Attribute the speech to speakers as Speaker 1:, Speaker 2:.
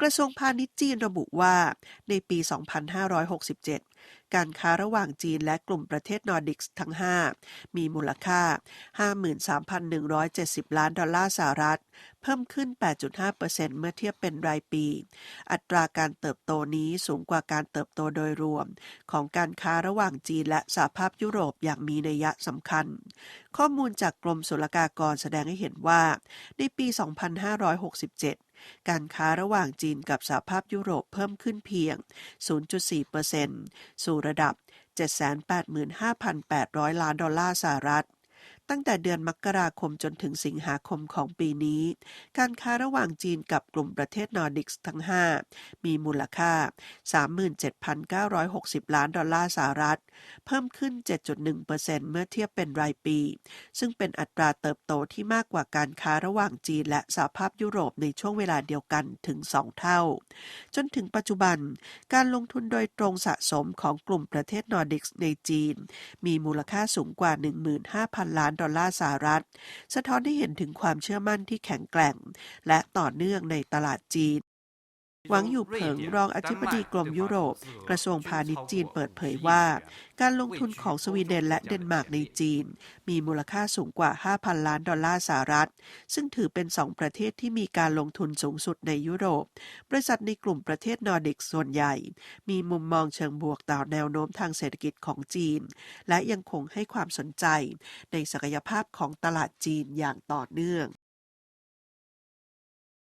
Speaker 1: กระทรวงพาณิชย์จีนระบุว่า ในปี 2567 การค้าระหว่างจีนและกลุ่มประเทศนอร์ดิกส์ทั้ง 5 มีมูลค่า 53,170 ล้านดอลลาร์สหรัฐ เพิ่มขึ้น 8.5%เมื่อเทียบเป็นรายปี อัตราการเติบโตนี้สูงกว่าการเติบโตโดยรวม ของการค้าระหว่างจีนและสหภาพยุโรปอย่างมีนัยสำคัญ ข้อมูลจากกรมศุลกากรแสดงให้เห็นว่า ในปี 2567 การค้าระหว่างจีนกับสหภาพยุโรปเพิ่มขึ้นเพียง 0.4%สู่ระดับ 785,800 ล้านดอลลาร์สหรัฐ ตั้งแต่เดือนมกราคมจนถึงสิงหาคมของปีนี้ การค้าระหว่างจีนกับกลุ่มประเทศนอร์ดิกส์ทั้ง 5 มีมูลค่า 37,960 ล้านดอลลาร์สหรัฐ เพิ่มขึ้น 7.1%เมื่อเทียบเป็นรายปี ซึ่งเป็นอัตราเติบโตที่มากกว่าการค้าระหว่างจีนและสหภาพยุโรปในช่วงเวลาเดียวกันถึง 2 เท่า จนถึงปัจจุบัน การลงทุนโดยตรงสะสมของกลุ่มประเทศนอร์ดิกส์ในจีน มีมูลค่าสูงกว่า 15,000 ล้านดอลลาร์สหรัฐ สะท้อนให้เห็นถึงความเชื่อมั่นที่แข็งแกร่ง และต่อเนื่องในตลาดจีน หวังอยู่เผิงรองอธิบดีกรมยุโรป กระทรวงพาณิชย์จีนเปิดเผยว่า การลงทุนของสวีเดนและเดนมาร์กในจีน มีมูลค่าสูงกว่า 5,000 ล้านดอลลาร์สหรัฐ ซึ่งถือเป็นสองประเทศที่มีการลงทุนสูงสุดในยุโรป บริษัทในกลุ่มประเทศนอร์ดิกส่วนใหญ่ มีมุมมองเชิงบวกต่อแนวโน้มทางเศรษฐกิจของจีน และยังคงให้ความสนใจในศักยภาพของตลาดจีนอย่างต่อเนื่อง